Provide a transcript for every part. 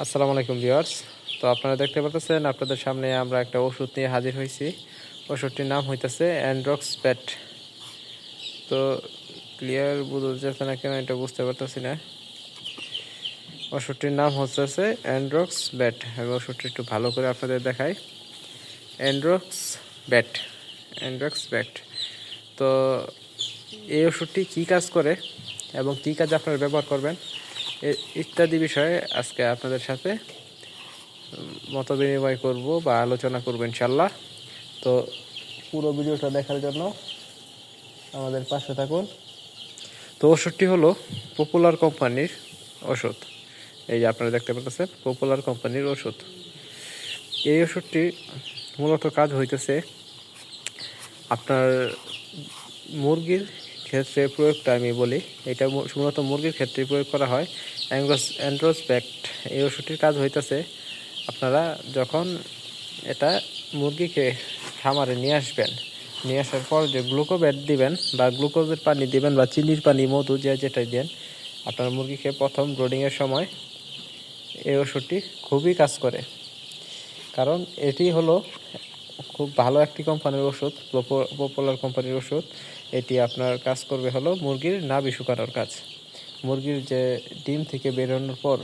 আসসালামু আলাইকুম ভিউয়ার্স। তো আপনারা দেখতে পাচ্ছেন আপনাদের সামনে আমরা একটা ওষুধ নিয়ে হাজির হয়েছি ওষুধটির নাম হইতেছে অ্যান্ড্রক্স প্যাট। তো ক্লিয়ার বোঝা যাচ্ছে না কেন এটা বুঝতে পারতেছি না। ওষুধটির নাম হচ্ছে অ্যান্ড্রক্স ব্যাট আমি ওষুধটি একটু ভালো করে আপনাদের দেখাই। অ্যান্ড্রক্স ব্যাট অ্যান্ড্রক্স ব্যাট তো এই ওষুধটি কী কাজ করে এবং কী কাজে আপনারা ব্যবহার করবেন? ইত্যাদি বিষয়ে আজকে আপনাদের সাথে মত বিনিময় করব বা আলোচনা করব ইনশাল্লাহ তো পুরো ভিডিওটা দেখার জন্য আমাদের পাশে থাকুন। তো ওষুধটি হলো পপুলার কোম্পানির ওষুধ। এই যে আপনারা দেখতে পাচ্ছেন পপুলার কোম্পানির ওষুধ। এই ওষুধটি মূলত কাজ হইতেছে আপনার মুরগির ক্ষেত্রে প্রয়োগটা আমি বলি। এটা মূলত মুরগির ক্ষেত্রে প্রয়োগ করা হয়। অ্যাংগ্রোস অ্যান্ড্রোসপ্যাক্ট এই ওষুধটির কাজ হইতেছে আপনারা যখন এটা মুরগিকে খামারে নিয়ে আসবেন, নিয়ে আসার পর যে গ্লুকোভ্যাট দিবেন বা গ্লুকোজের পানি দিবেন বা চিনির পানি, মধু যে যেটাই দেন, আপনার মুরগিকে প্রথম ব্রোডিংয়ের সময় এই ওষুধটি খুবই কাজ করে। কারণ এটি হলো খুব ভালো একটি কোম্পানির ওষুধ পপুলার কোম্পানির ওষুধ। এটি আপনার কাজ করবে হলো মুরগির নাভি শুকানোর কাজ। মুরগির যে ডিম থেকে বেরোনোর পর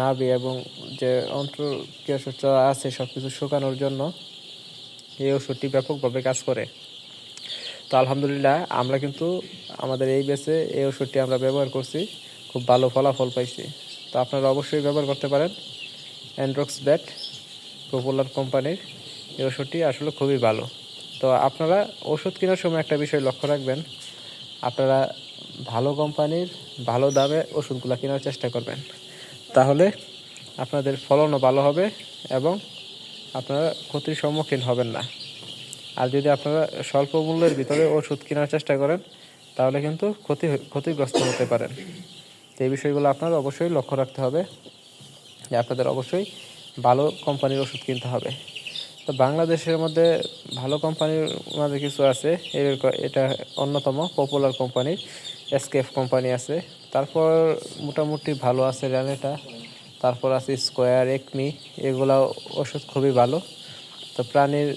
নাভি এবং যে অন্ত্রক্রিয়া আছে সব কিছু শুকানোর জন্য এই ওষুধটি ব্যাপকভাবে কাজ করে। তো আলহামদুলিল্লাহ, আমরা কিন্তু আমাদের এই বেসে এই ওষুধটি আমরা ব্যবহার করছি, খুব ভালো ফলাফল পাইছি। তো আপনারা অবশ্যই ব্যবহার করতে পারেন। অ্যান্ড্রক্স ব্যাট পপুলার কোম্পানির। এই ওষুধটি আসলে খুবই ভালো। তো আপনারা ওষুধ কেনার সময় একটা বিষয় লক্ষ্য রাখবেন, আপনারা ভালো কোম্পানির ভালো দামে ওষুধগুলো কেনার চেষ্টা করবেন। তাহলে আপনাদের ফলনও ভালো হবে এবং আপনারা ক্ষতির সম্মুখীন হবেন না। আর যদি আপনারা স্বল্প মূল্যের ভিতরে ওষুধ কেনার চেষ্টা করেন, তাহলে কিন্তু ক্ষতি ক্ষতিগ্রস্ত হতে পারেন। তো এই বিষয়গুলো আপনার অবশ্যই লক্ষ্য রাখতে হবে। যে আপনাদের অবশ্যই ভালো কোম্পানির ওষুধ কিনতে হবে। তো বাংলাদেশের মধ্যে ভালো কোম্পানির মাঝে কিছু আছে। এটা অন্যতম পপুলার কোম্পানির এসকেএফ কোম্পানি আছে। তারপর মোটামুটি ভালো আছে র্যানেটা তারপর আছে স্কোয়ার একমি এগুলা ওষুধ খুবই ভালো। তো প্রাণীর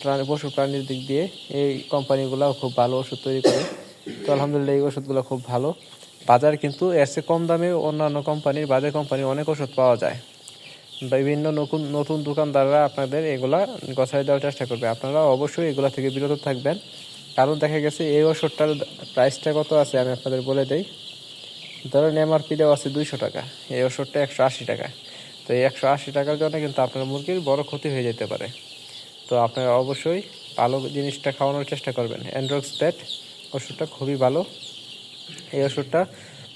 প্রাণী, পশু প্রাণীর দিক দিয়ে এই কোম্পানিগুলোও খুব ভালো ওষুধ তৈরি করে। তো আলহামদুলিল্লাহ এই ওষুধগুলো খুব ভালো। বাজার কিন্তু এর চেয়ে কম দামে অন্যান্য কোম্পানির, বাজার কোম্পানির অনেক ওষুধ পাওয়া যায়। বিভিন্ন নতুন নতুন দোকানদাররা আপনাদের এগুলা গছাই দেওয়ার চেষ্টা করবে। আপনারা অবশ্যই এগুলা থেকে বিরত থাকবেন। কারণ দেখা গেছে এই ওষুধটার প্রাইসটা কত আছে আমি আপনাদের বলে দিই। ধরেন এমআরপি দেওয়া আছে দুইশো টাকা। এই ওষুধটা একশো আশি টাকা। তো এই একশো আশি টাকার জন্য কিন্তু আপনার মুরগির বড় ক্ষতি হয়ে যেতে পারে। তো আপনারা অবশ্যই ভালো জিনিসটা খাওয়ানোর চেষ্টা করবেন। অ্যান্ড্রক্স প্যাট ওষুধটা খুবই ভালো। এই ওষুধটা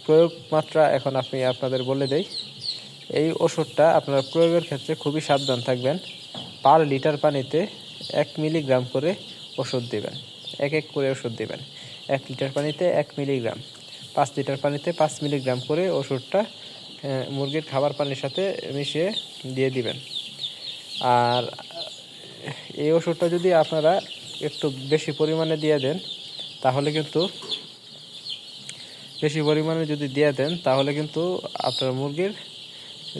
প্রয়োগ মাত্রা এখন আপনি আপনাদের বলে দেই। এই ওষুধটা আপনার প্রয়োগের ক্ষেত্রে খুবই সাবধান থাকবেন। পার লিটার পানিতে এক মিলিগ্রাম করে ওষুধ দেবেন। এক এক করে ওষুধ দেবেন। এক লিটার পানিতে এক মিলিগ্রাম। পাঁচ লিটার পানিতে পাঁচ মিলিগ্রাম করে ওষুধটা মুরগির খাবার পানির সাথে মিশিয়ে দিয়ে দিবেন। আর এই ওষুধটা যদি আপনারা একটু বেশি পরিমাণে দিয়ে দেন, তাহলে কিন্তু বেশি পরিমাণে যদি দিয়ে দেন, তাহলে কিন্তু আপনার মুরগির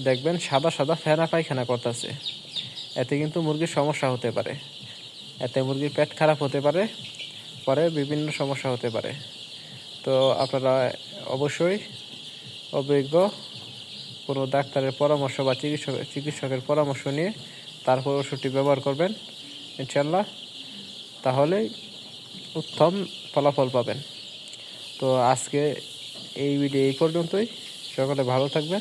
দেখবেন সাদা সাদা ফেনা পায়খানা করতেছে। এতে কিন্তু মুরগির সমস্যা হতে পারে। এতে মুরগির পেট খারাপ হতে পারে, পরে বিভিন্ন সমস্যা হতে পারে। তো আপনারা অবশ্যই অভিজ্ঞ কোনো ডাক্তারের পরামর্শ বা চিকিৎসক চিকিৎসকের পরামর্শ নিয়ে তারপর ওষুধটি ব্যবহার করবেন ইনশাল্লাহ তাহলে উত্তম ফলাফল পাবেন। তো আজকে এই ভিডিও এই পর্যন্তই। সকলে ভালো থাকবেন।